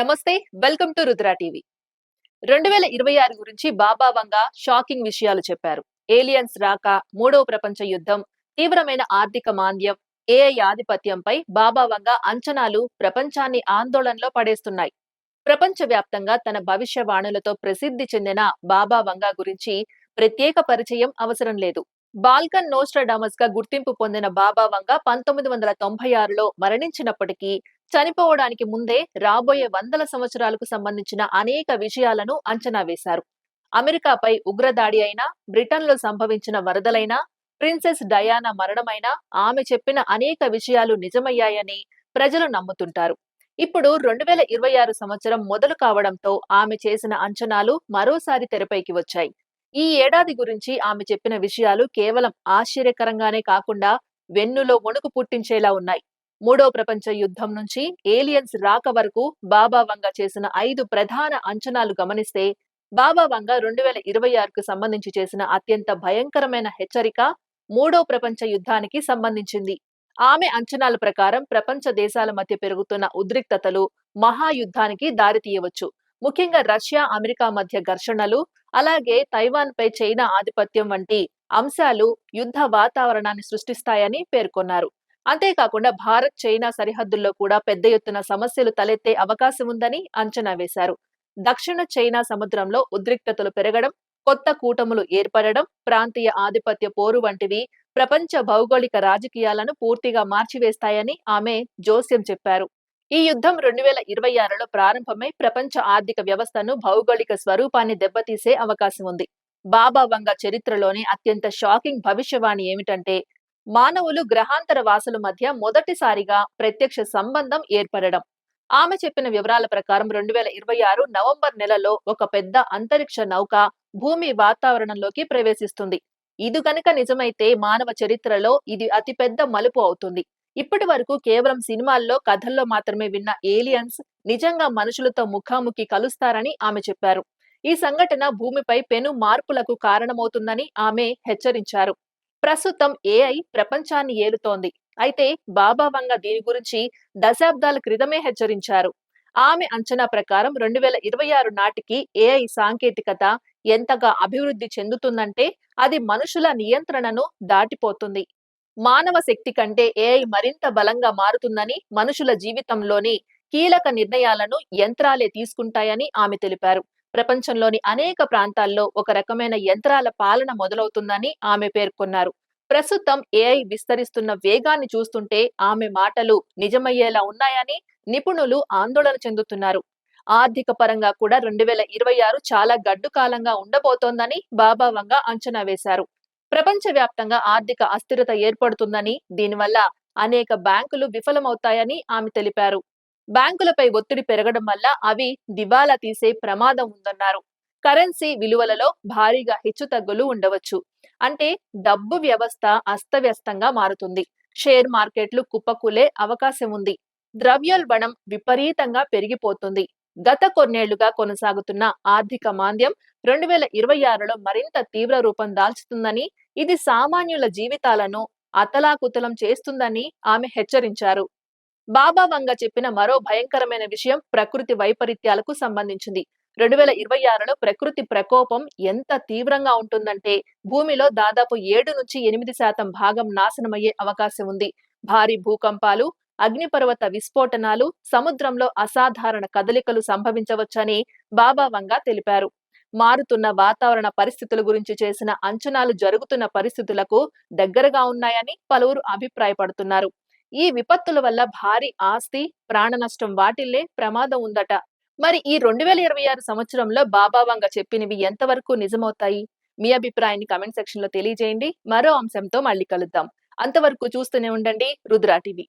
నమస్తే welcome to Rudra TV. రెండు వేల ఇరవై ఆరు గురించి బాబా వంగ షాకింగ్ విషయాలు చెప్పారు. ఏలియన్స్ రాక మూడవ ప్రపంచ యుద్ధం తీవ్రమైన ఆర్థిక మాంద్యం ఏఐ ఆధిపత్యంపై బాబా వంగ అంచనాలు ప్రపంచాన్ని ఆందోళనలో పడేస్తున్నాయి. ప్రపంచవ్యాప్తంగా తన భవిష్యవాణులతో ప్రసిద్ధి చెందిన బాబా వంగ గురించి ప్రత్యేక పరిచయం అవసరం లేదు. బాల్కన్ నోస్ట్రాడామస్గా గుర్తింపు పొందిన బాబా వంగ పంతొమ్మిది వందల తొంభై ఆరులో మరణించినప్పటికీ చనిపోవడానికి ముందే రాబోయే వందల సంవత్సరాలకు సంబంధించిన అనేక విషయాలను అంచనా వేశారు. అమెరికాపై ఉగ్రదాడి అయినా బ్రిటన్లో సంభవించిన వరదలైనా ప్రిన్సెస్ డయానా మరణమైనా ఆమె చెప్పిన అనేక విషయాలు నిజమయ్యాయని ప్రజలు నమ్ముతుంటారు. ఇప్పుడు రెండు వేల ఇరవై ఆరు సంవత్సరం మొదలు కావడంతో ఆమె చేసిన అంచనాలు మరోసారి తెరపైకి వచ్చాయి. ఈ ఏడాది గురించి ఆమె చెప్పిన విషయాలు కేవలం ఆశ్చర్యకరంగానే కాకుండా వెన్నులో వణుకు పుట్టించేలా ఉన్నాయి. మూడో ప్రపంచ యుద్ధం నుంచి ఏలియన్స్ రాక వరకు బాబా వంగ చేసిన ఐదు ప్రధాన అంచనాలు గమనిస్తే బాబా వంగ రెండు వేల ఇరవై ఆరుకు సంబంధించి చేసిన అత్యంత భయంకరమైన హెచ్చరిక మూడో ప్రపంచ యుద్ధానికి సంబంధించింది. ఆమె అంచనాల ప్రకారం ప్రపంచ దేశాల మధ్య పెరుగుతున్న ఉద్రిక్తతలు మహాయుద్ధానికి దారితీయవచ్చు ముఖ్యంగా రష్యా అమెరికా మధ్య ఘర్షణలు అలాగే తైవాన్ పై చైనా ఆధిపత్యం వంటి అంశాలు యుద్ధ వాతావరణాన్ని సృష్టిస్తాయని పేర్కొన్నారు. అంతేకాకుండా భారత్ చైనా సరిహద్దుల్లో కూడా పెద్ద ఎత్తున సమస్యలు తలెత్తే అవకాశం ఉందని అంచనా వేశారు. దక్షిణ చైనా సముద్రంలో ఉద్రిక్తతలు పెరగడం కొత్త కూటములు ఏర్పడడం ప్రాంతీయ ఆధిపత్య పోరు వంటివి ప్రపంచ భౌగోళిక రాజకీయాలను పూర్తిగా మార్చివేస్తాయని ఆమె జోస్యం చెప్పారు. ఈ యుద్ధం రెండు వేల ఇరవై ఆరులో ప్రారంభమై ప్రపంచ ఆర్థిక వ్యవస్థను భౌగోళిక స్వరూపాన్ని దెబ్బతీసే అవకాశం ఉంది. బాబా వంగ చరిత్రలోని అత్యంత షాకింగ్ భవిష్యవాణి ఏమిటంటే మానవులు గ్రహాంతర వాసుల మధ్య మొదటిసారిగా ప్రత్యక్ష సంబంధం ఏర్పడడం. ఆమె చెప్పిన వివరాల ప్రకారం రెండు వేల ఇరవై ఆరు నవంబర్ నెలలో ఒక పెద్ద అంతరిక్ష నౌక భూమి వాతావరణంలోకి ప్రవేశిస్తుంది. ఇది కనుక నిజమైతే మానవ చరిత్రలో ఇది అతిపెద్ద మలుపు అవుతుంది. ఇప్పటి వరకు కేవలం సినిమాల్లో కథల్లో మాత్రమే విన్న ఏలియన్స్ నిజంగా మనుషులతో ముఖాముఖి కలుస్తారని ఆమె చెప్పారు. ఈ సంఘటన భూమిపై పెను మార్పులకు కారణమవుతుందని ఆమె హెచ్చరించారు. ప్రస్తుతం ఏఐ ప్రపంచాన్ని ఏలుతోంది. అయితే బాబా వంగ దీని గురించి దశాబ్దాల క్రితమే హెచ్చరించారు. ఆమె అంచనా ప్రకారం రెండు వేల ఇరవై ఆరు నాటికి ఏఐ సాంకేతికత ఎంతగా అభివృద్ధి చెందుతుందంటే అది మనుషుల నియంత్రణను దాటిపోతుంది. మానవ శక్తి కంటే ఏఐ మరింత బలంగా మారుతుందని మనుషుల జీవితంలోని కీలక నిర్ణయాలను యంత్రాలే తీసుకుంటాయని ఆమె తెలిపారు. ప్రపంచంలోని అనేక ప్రాంతాల్లో ఒక రకమైన యంత్రాల పాలన మొదలవుతుందని ఆమె పేర్కొన్నారు. ప్రస్తుతం ఏఐ విస్తరిస్తున్న వేగాన్ని చూస్తుంటే ఆమె మాటలు నిజమయ్యేలా ఉన్నాయని నిపుణులు ఆందోళన చెందుతున్నారు. ఆర్థిక పరంగా కూడా రెండు వేల ఇరవై ఆరు చాలా గడ్డు కాలంగా ఉండబోతోందని బాబావంగా అంచనా వేశారు. ప్రపంచవ్యాప్తంగా ఆర్థిక అస్థిరత ఏర్పడుతుందని దీనివల్ల అనేక బ్యాంకులు విఫలమవుతాయని ఆమె తెలిపారు. బ్యాంకులపై ఒత్తిడి పెరగడం వల్ల అవి దివాలా తీసే ప్రమాదం ఉందన్నారు. కరెన్సీ విలువలలో భారీగా హెచ్చుతగ్గులు ఉండవచ్చు. అంటే డబ్బు వ్యవస్థ అస్తవ్యస్తంగా మారుతుంది. షేర్ మార్కెట్లు కుప్పకూలే అవకాశం ఉంది. ద్రవ్యోల్బణం విపరీతంగా పెరిగిపోతుంది. గత కొన్నేళ్ళుగా కొనసాగుతున్న ఆర్థిక మాంద్యం రెండు వేల ఇరవై ఆరులో మరింత తీవ్ర రూపం దాల్చుతుందని ఇది సామాన్యుల జీవితాలను అతలాకుతలం చేస్తుందని ఆమె హెచ్చరించారు. బాబా వంగ చెప్పిన మరో భయంకరమైన విషయం ప్రకృతి వైపరీత్యాలకు సంబంధించింది. రెండు వేల ఇరవై ఆరులో ప్రకృతి ప్రకోపం ఎంత తీవ్రంగా ఉంటుందంటే భూమిలో దాదాపు ఏడు నుంచి ఎనిమిది శాతం భాగం నాశనమయ్యే అవకాశం ఉంది. భారీ భూకంపాలు అగ్నిపర్వత విస్ఫోటనాలు సముద్రంలో అసాధారణ కదలికలు సంభవించవచ్చని బాబా వంగ తెలిపారు. మారుతున్న వాతావరణ పరిస్థితుల గురించి చేసిన అంచనాలు జరుగుతున్న పరిస్థితులకు దగ్గరగా ఉన్నాయని పలువురు అభిప్రాయపడుతున్నారు. ఈ విపత్తుల వల్ల భారీ ఆస్తి ప్రాణ నష్టం వాటిల్లే ప్రమాదం ఉందట. మరి ఈ రెండు వేల ఇరవై ఆరు సంవత్సరంలో బాబావంగ చెప్పినవి ఎంతవరకు నిజమవుతాయి? మీ అభిప్రాయాన్ని కమెంట్ సెక్షన్లో తెలియజేయండి. మరో అంశంతో మళ్ళీ కలుద్దాం. అంతవరకు చూస్తూనే ఉండండి రుద్రా టీవీ.